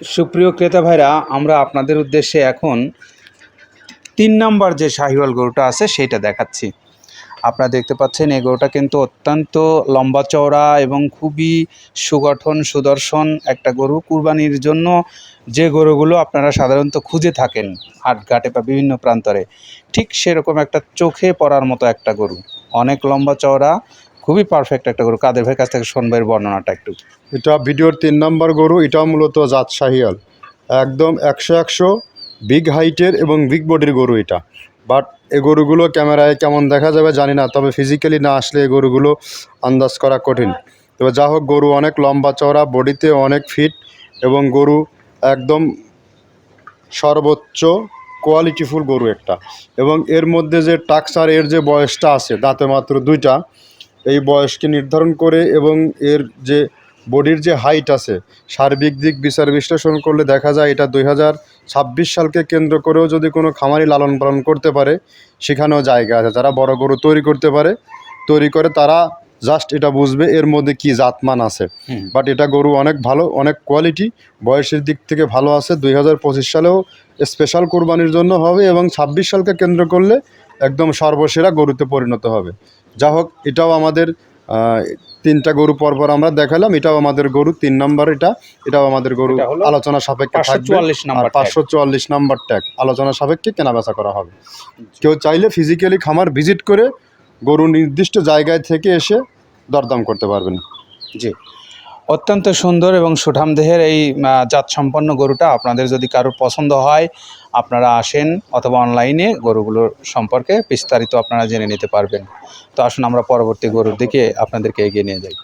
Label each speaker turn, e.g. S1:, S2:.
S1: সুপ্রিয় ক্রেতা ভাইরা, আমরা আপনাদের উদ্দেশ্যে এখন তিন নাম্বার যে শাহিওয়াল গরুটা আছে, সেইটা দেখাচ্ছি। আপনারা দেখতে পাচ্ছেন, এই গরুটা কিন্তু অত্যন্ত লম্বা চওড়া এবং খুবই সুগঠন, সুদর্শন একটা গরু। কুরবানির জন্য যে গরুগুলো আপনারা সাধারণত খুঁজে থাকেন, হাটঘাটে বা বিভিন্ন প্রান্তরে, ঠিক সেরকম একটা চোখে পড়ার মতো একটা গরু। অনেক লম্বা চওড়া খুবই পারফেক্ট একটা গরু। কাদের ভাইয়ের কাছ থেকে শোনবের বর্ণনাটা একটু?
S2: এটা ভিডিওর তিন নম্বর গরু এটাও মূলত জাত শাহিয়াল। একদম একশো একশো বিগ হাইটের এবং বিগ বডির গরু এটা। বাট এই গরুগুলো ক্যামেরায় কেমন দেখা যাবে জানি না, তবে ফিজিক্যালি না আসলে এই গরুগুলো আন্দাজ করা কঠিন। তবে যা হোক, গরু অনেক লম্বা চওড়া বডিতে অনেক ফিট এবং গরু একদম সর্বোচ্চ কোয়ালিটিফুল গরু একটা। এবং এর মধ্যে যে টাক্সার এর যে বয়সটা আছে, দাঁতে মাত্র দুইটা এই বয়সকে নির্ধারণ করে এবং এর যে বডির যে হাইট আছে সার্বিক দিক বিচার বিশ্লেষণ করলে দেখা যায় এটা দুই হাজার ছাব্বিশ সালকে কেন্দ্র করেও যদি কোনো খামারি লালন পালন করতে পারে সেখানেও জায়গা আছে। যারা বড় গরু তৈরি করতে পারে তৈরি করে তারা জাস্ট এটা বুঝবে এর মধ্যে কি জাতমান আছে। বাট এটা গরু অনেক ভালো অনেক কোয়ালিটি বয়সের দিক থেকে ভালো আছে। দুই হাজার পঁচিশ সালেও স্পেশাল কোরবানির জন্য হবে এবং ছাব্বিশ সালকে কেন্দ্র করলে একদম সর্বসেরা গরুতে পরিণত হবে। যা হোক এটাও আমাদের তিনটা গরু পরপর আমরা দেখালাম এটাও আমাদের গরু তিন নাম্বার এটা এটাও আমাদের গরু আলোচনা সাপেক্ষে থাকবে। আর পাঁচশো চুয়াল্লিশ নাম্বার ট্যাগ আলোচনা সাপেক্ষে কেনাবেচা করা হবে। কেউ চাইলে ফিজিক্যালি খামার ভিজিট করে গরু নির্দিষ্ট জায়গায় থেকে এসে দরদাম করতে পারবেন।
S1: জি। অত্যন্ত সুন্দর এবং সুঠাম দেহের এই জাত সম্পন্ন গরুটা আপনাদের যদি কারোর পছন্দ হয়, আপনারা আসেন অথবা অনলাইনে গরুগুলোর সম্পর্কে বিস্তারিত আপনারা জেনে নিতে পারবেন। তো আসুন আমরা পরবর্তী গরুর দিকে আপনাদেরকে এগিয়ে নিয়ে যাই।